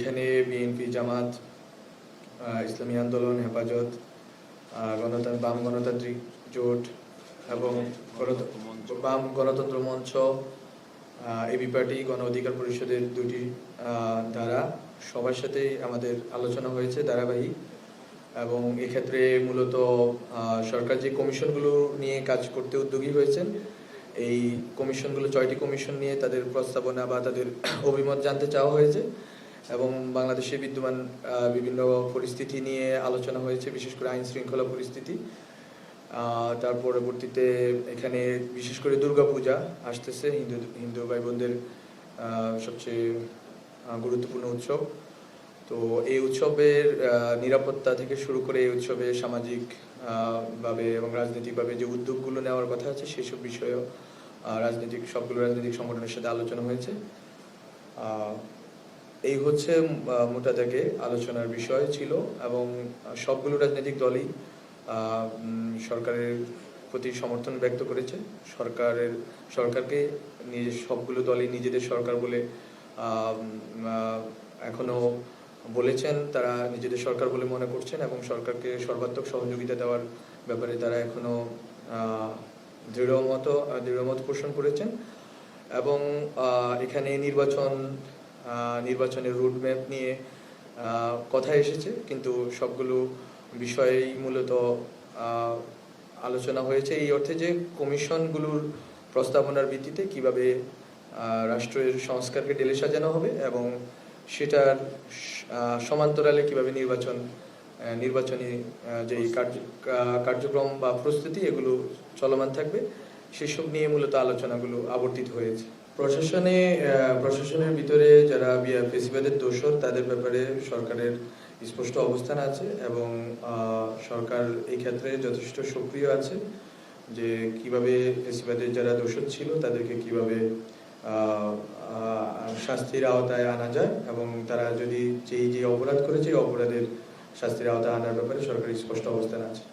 এখানে বিএনপি, জামাত ইসলামী আন্দোলন, হেফাজত গণতন্ত্র বাম গণতান্ত্রিক জোট এবং বাম গণতন্ত্র মঞ্চ এবি পার্টি, গণ অধিকার পরিষদের দুটি দ্বারা সবার সাথেই আমাদের আলোচনা হয়েছে ধারাবাহিক এবং এক্ষেত্রে মূলত সরকার যে কমিশনগুলো নিয়ে কাজ করতে উদ্যোগী হয়েছেন, এই কমিশনগুলো, ছয়টি কমিশন নিয়ে তাদের প্রস্তাবনা বা তাদের অভিমত জানতে চাওয়া হয়েছে। এবং বাংলাদেশে বিদ্যমান বিভিন্ন পরিস্থিতি নিয়ে আলোচনা হয়েছে, বিশেষ করে আইন শৃঙ্খলা পরিস্থিতি। তার পরবর্তীতে এখানে বিশেষ করে দুর্গাপূজা আসতেছে, হিন্দু হিন্দু ভাই বোনদের সবচেয়ে গুরুত্বপূর্ণ উৎসব। তো এই উৎসবের নিরাপত্তা থেকে শুরু করে এই উৎসবে সামাজিক ভাবে এবং রাজনৈতিকভাবে যে উদ্যোগগুলো নেওয়ার কথা আছে, সেসব বিষয়েও রাজনৈতিক, সবগুলো রাজনৈতিক সংগঠনের সাথে আলোচনা হয়েছে। এই হচ্ছে আহ, মোটা দাগে আলোচনার বিষয় ছিল এবং সবগুলো রাজনৈতিক দলই সরকারের প্রতি সমর্থন ব্যক্ত করেছে। সরকারের সরকারকে নিজের সবগুলো দলই নিজেদের সরকার বলে আহ, উম, আহ, এখনও বলেছেন। তারা নিজেদের সরকার বলে মনে করছেন এবং সরকারকে সর্বাত্মক সহযোগিতা দেওয়ার ব্যাপারে তারা এখনও আহ, দৃঢ়মত দৃঢ়মত পোষণ করেছেন। এবং এখানে নির্বাচন নির্বাচনের রুটম্যাপ নিয়ে কথা এসেছে, কিন্তু সবগুলো বিষয়েই মূলত আলোচনা হয়েছে। এই অর্থে যে কমিশনগুলোর প্রস্তাবনার ভিত্তিতে কীভাবে রাষ্ট্রের সংস্কারকে ডেলে সাজানো হবে এবং সেটার সমান্তরালে কীভাবে নির্বাচন নির্বাচনী যে কার্য- কার্যক্রম বা প্রস্তুতি, এগুলো চলমান থাকবে। সেসব নিয়ে মূলত আলোচনাগুলো আবর্তিত হয়েছে। প্রশাসনে প্রশাসনের ভিতরে যারা ফেসিবাদের দোষর, তাদের ব্যাপারে সরকারের স্পষ্ট অবস্থান আছে এবং সরকার এই ক্ষেত্রে যথেষ্ট সক্রিয় আছে যে কীভাবে ফেসিবাদের যারা দোষর ছিল, তাদেরকে কীভাবে শাস্তির আওতায় আনা যায় এবং তারা যদি যেই যে অপরাধ করেছে অপরাধের শাস্তির আওতায় আনার ব্যাপারে সরকারের স্পষ্ট অবস্থান আছে।